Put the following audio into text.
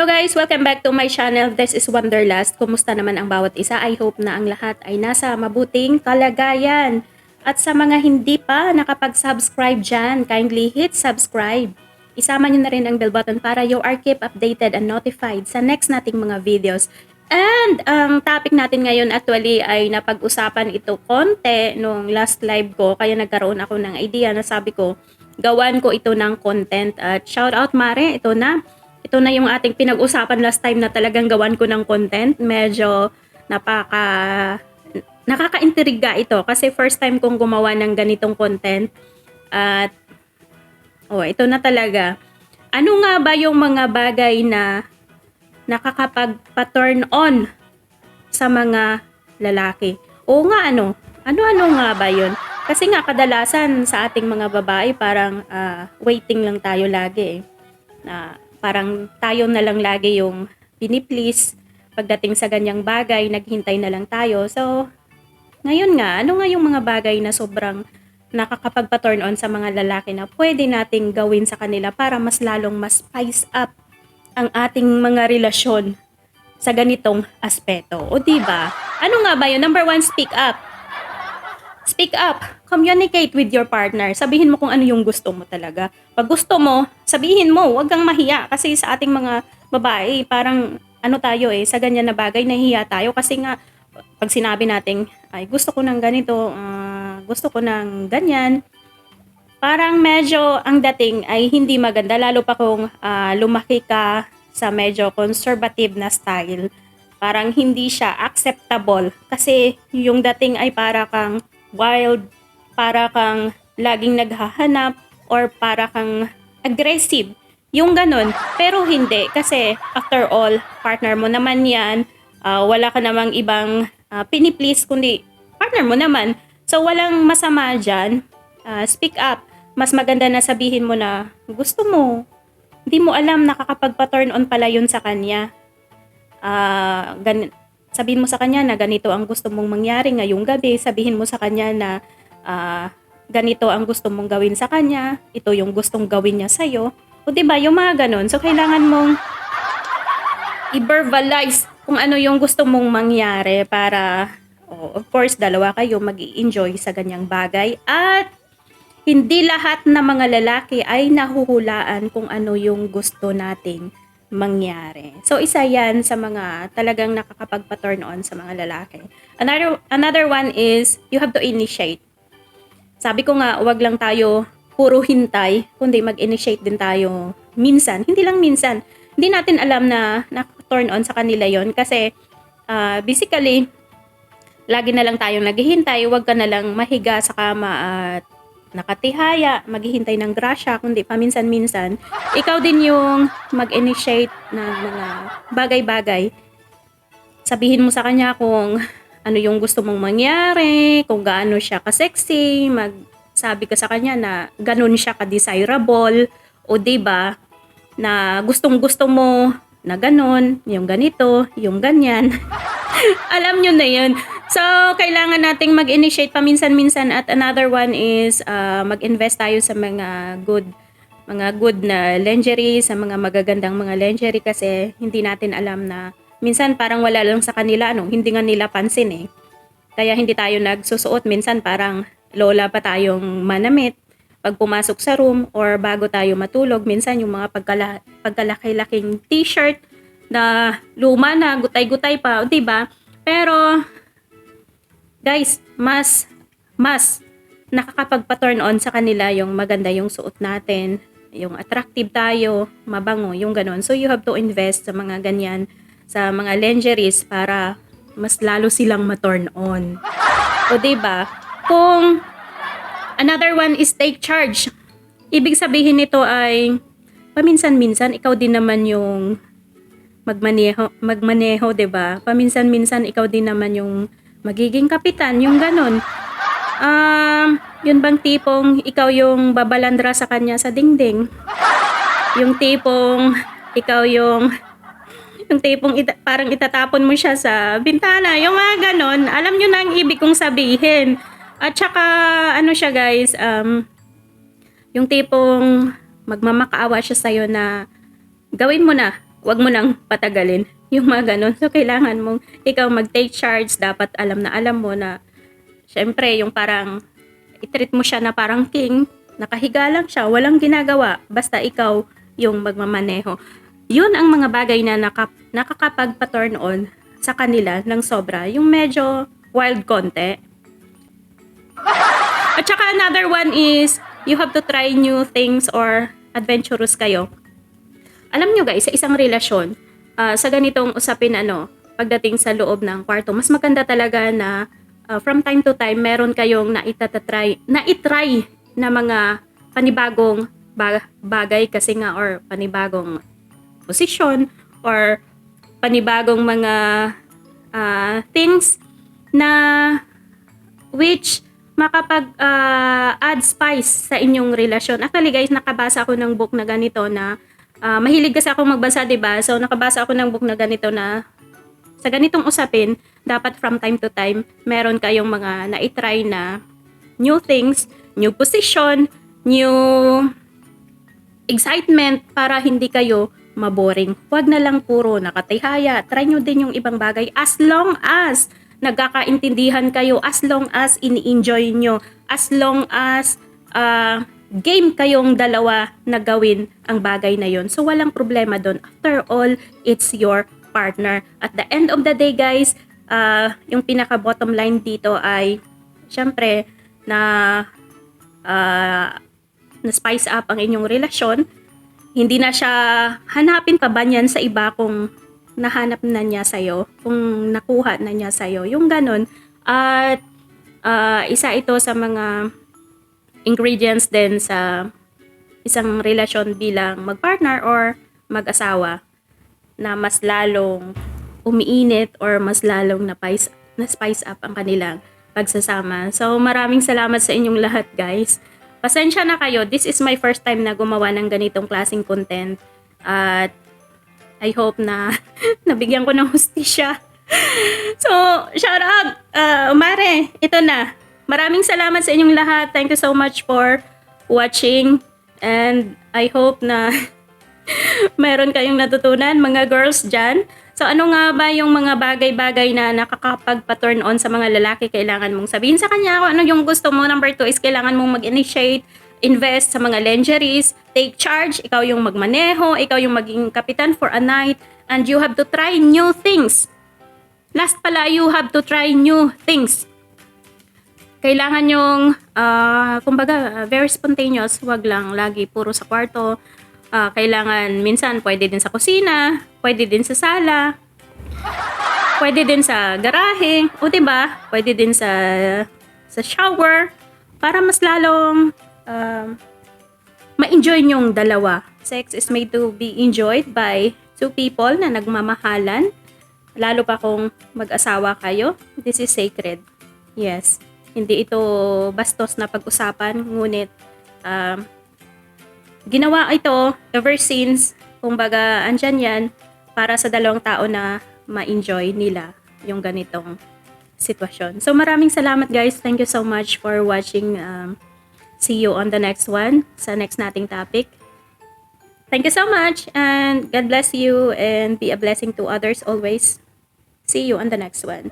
Hello guys! Welcome back to my channel. This is Wanderlust. Kumusta naman ang bawat isa? I hope na ang lahat ay nasa mabuting kalagayan. At sa mga hindi pa nakapag-subscribe dyan, kindly hit subscribe. Isama nyo na rin ang bell button para you are keep updated and notified sa next nating mga videos. And ang topic natin ngayon actually ay napag-usapan ito konti nung last live ko kaya nagkaroon ako ng idea na sabi ko gawan ko ito ng content at shout out Mare ito na ito na yung ating pinag-usapan last time na talagang gawan ko ng content medyo napaka nakaka-intriga ito kasi first time kong gumawa ng ganitong content at oh ito na talaga ano nga ba yung mga bagay na nakakapagpa-turn on sa mga lalaki. Oo nga ano, ano-ano nga ba yun? Kasi nga kadalasan sa ating mga babae parang ah, waiting lang tayo lagi eh. Na parang tayo na lang lagi yung piniplease pagdating sa ganyang bagay, naghintay na lang tayo. So, ngayon nga, ano nga yung mga bagay na sobrang nakakapagpa-turn on sa mga lalaki na pwede nating gawin sa kanila para mas lalong mas spice up ang ating mga relasyon sa ganitong aspeto. O di ba? Ano nga ba 'yun? Number one, speak up. Speak up. Communicate with your partner. Sabihin mo kung ano yung gusto mo talaga. Pag gusto mo, sabihin mo. Huwag kang mahiya. Kasi sa ating mga babae, parang ano tayo eh, sa ganyan na bagay, nahihiya tayo. Kasi nga, pag sinabi natin, ay gusto ko ng ganito, ah, gusto ko ng ganyan, parang medyo ang dating ay hindi maganda lalo pa kung ah, lumaki ka sa medyo conservative na style parang hindi siya acceptable kasi yung dating ay para kang wild para kang laging naghahanap or para kang aggressive yung ganun pero hindi kasi after all partner mo naman yan ah, wala ka namang ibang ah, piniplease kundi partner mo naman so walang masama dyan Ah, speak up mas maganda na sabihin mo na gusto mo. Hindi mo alam nakakapagpa-turn on pala yun sa kanya. Ah, gan- sabihin mo sa kanya na ganito ang gusto mong mangyari ngayong gabi. Sabihin mo sa kanya na ah, ganito ang gusto mong gawin sa kanya. Ito yung gustong gawin niya sa'yo. O di ba yung mga ganun. So kailangan mong i-verbalize kung ano yung gusto mong mangyari para oh, of course dalawa kayo mag enjoy sa ganyang bagay at hindi lahat na mga lalaki ay nahuhulaan kung ano yung gusto nating mangyari. So isa 'yan sa mga talagang nakakapagpa-turn on sa mga lalaki. Another another one is you have to initiate. Sabi ko nga, wag lang tayo puro hintay, kundi mag-initiate din tayo minsan. Hindi lang minsan. Hindi natin alam na nakaka-turn on sa kanila 'yon kasi ah, basically lagi na lang tayong naghihintay, wag ka na lang mahiga sa kama at nakatihaya, maghihintay ng grasya, kundi paminsan-minsan, ikaw din yung mag-initiate ng mga bagay-bagay. Sabihin mo sa kanya kung ano yung gusto mong mangyari, kung gaano siya ka-sexy, magsabi ka sa kanya na ganun siya ka-desirable, o ba na gustong-gusto mo na ganun, yung ganito, yung ganyan. Alam nyo na yun. So, kailangan nating mag-initiate paminsan-minsan at another one is uh, mag-invest tayo sa mga good mga good na lingerie, sa mga magagandang mga lingerie kasi hindi natin alam na minsan parang wala lang sa kanila, ano, hindi nga nila pansin eh. Kaya hindi tayo nagsusuot. Minsan parang lola pa tayong manamit pag pumasok sa room or bago tayo matulog. Minsan yung mga pagkala, pagkalaki-laking t-shirt na luma na, gutay-gutay pa, 'di ba? Pero guys, mas mas nakakapagpa-turn on sa kanila yung maganda yung suot natin, yung attractive tayo, mabango, yung ganon. So you have to invest sa mga ganyan, sa mga lingeries para mas lalo silang ma-turn on. O ba? Kung another one is take charge. Ibig sabihin nito ay paminsan-minsan ikaw din naman yung magmaneho, magmaneho, 'di ba? Paminsan-minsan ikaw din naman yung magiging kapitan, yung ganun. Um, yun bang tipong ikaw yung babalandra sa kanya sa dingding? Yung tipong ikaw yung yung tipong ita- parang itatapon mo siya sa bintana, yung mga ganon. Alam nyo na ang ibig kong sabihin. At saka, ano siya guys, um, yung tipong magmamakaawa siya sa'yo na gawin mo na, wag mo nang patagalin yung mga ganun. So, kailangan mong ikaw mag-take charge. Dapat alam na alam mo na, syempre, yung parang, itreat mo siya na parang king, nakahiga lang siya, walang ginagawa, basta ikaw yung magmamaneho. Yun ang mga bagay na naka, nakakapagpa-turn on sa kanila ng sobra. Yung medyo wild konti. At saka another one is, you have to try new things or adventurous kayo. Alam nyo guys, sa isang relasyon, ah, sa ganitong usapin ano, pagdating sa loob ng kwarto, mas maganda talaga na ah, from time to time, meron kayong naitatry, naitry na mga panibagong ba- bagay kasi nga or panibagong posisyon or panibagong mga ah, things na which makapag ah, add spice sa inyong relasyon. Actually guys, nakabasa ako ng book na ganito na ah, mahilig kasi ako magbasa, 'di ba? So nakabasa ako ng book na ganito na sa ganitong usapin, dapat from time to time, meron kayong mga na-try na new things, new position, new excitement para hindi kayo maboring. Huwag na lang puro nakatihaya. Try nyo din yung ibang bagay as long as nagkakaintindihan kayo, as long as ini-enjoy nyo, as long as ah, game kayong dalawa na gawin ang bagay na yon. So walang problema doon. After all, it's your partner. At the end of the day guys, ah, yung pinaka bottom line dito ay syempre na ah, na spice up ang inyong relasyon, hindi na siya hanapin pa ba niyan sa iba kung nahanap na niya sa'yo, kung nakuha na niya sa'yo. Yung ganun. At ah, isa ito sa mga ingredients din sa isang relasyon bilang magpartner or mag-asawa na mas lalong umiinit or mas lalong na spice up ang kanilang pagsasama. So maraming salamat sa inyong lahat guys. Pasensya na kayo. This is my first time na gumawa ng ganitong klaseng content. At I hope na nabigyan ko ng hustisya. So, shout out! Uh, Umare, ito na. Maraming salamat sa inyong lahat. Thank you so much for watching. And I hope na meron kayong natutunan, mga girls dyan. So, ano nga ba yung mga bagay-bagay na nakakapagpa-turn on sa mga lalaki kailangan mong sabihin sa kanya kung ano yung gusto mo. Number two is kailangan mong mag-initiate, invest sa mga lingeries, take charge, ikaw yung magmaneho, ikaw yung maging kapitan for a night, and you have to try new things. Last pala, you have to try new things. Kailangan yung, ah, kumbaga, very spontaneous, wag lang lagi puro sa kwarto. Ah, kailangan minsan pwede din sa kusina, pwede din sa sala, pwede din sa garahe, o ba? Pwede din sa sa shower para mas lalong um, ma-enjoy nyong dalawa. Sex is made to be enjoyed by two people na nagmamahalan. Lalo pa kung mag-asawa kayo, this is sacred. Yes. Hindi ito bastos na pag-usapan, ngunit um, ginawa ito ever since, kumbaga, andyan yan para sa dalawang tao na ma-enjoy nila yung ganitong sitwasyon. So maraming salamat guys. Thank you so much for watching. Um, see you on the next one, sa next nating topic. Thank you so much and God bless you and be a blessing to others always. See you on the next one.